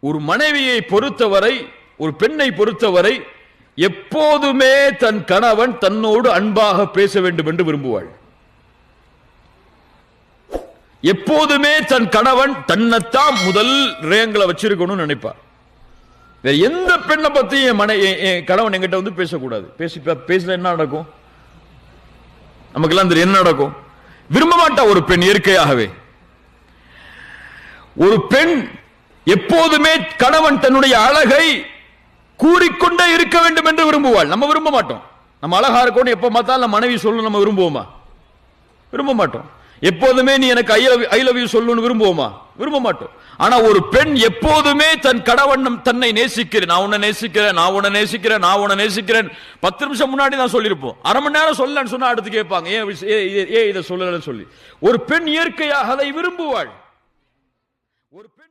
ஒரு மனைவியை பொறுத்தவரை ஒரு பெண்ணை பொறுத்தவரை எப்போதுமே தன் கணவன் தன்னோடு அன்பாக பேச வேண்டும் என்று விரும்புவாள். எப்போதுமே தன் கணவன் தன்னைத்தான் முதல் ரேங்களை வச்சிருக்கணும்னு நினைப்பார். வேற எந்த பெண்ணை பத்தி என் மனை என் கணவன் என்கிட்ட வந்து பேசக்கூடாது. பேசி பேசினா என்ன நடக்கும்? நமக்கெல்லாம் தெரியும் என்ன நடக்கும்? விரும்ப மாட்டா ஒரு பெண் இயற்கையாகவே. ஒரு பெண் எப்போதுமே கணவன் தன்னுடைய அழகை கூறிக்கொண்டே இருக்க வேண்டும் என்று விரும்புவாள். நம்ம விரும்ப மாட்டோம். நம்ம அழகா இருக்கணும் எப்ப பார்த்தாலும் நம்ம மனைவி சொல்லணும் நம்ம விரும்புவோமா? விரும்ப மாட்டோம். எப்போதுமே நீ எனக்கு I love I love you சொல்லணும்னு விரும்புவோமா? விரும்ப மாட்டோம். ஆனா ஒரு பெண் எப்போதுமே தன் கடவண்ணம் தன்னை நேசிக்கிறேன். நான் உன்னை நேசிக்கிறேன் நான் உன்னை நேசிக்கிறேன் நான் உன்னை நேசிக்கிறேன். பத்து நிமிஷம் முன்னாடி தான் சொல்லியிருப்போம். அரை மணி நேரம் சொல்லலன்னு சொன்னா அடுத்து கேட்பாங்க. ஏன் ஏ- ஏ- ஏன் இதை சொல்லலன்னு சொல்லி. ஒரு பெண் இயற்கையாக அதை விரும்புவாள். ஒரு பெண்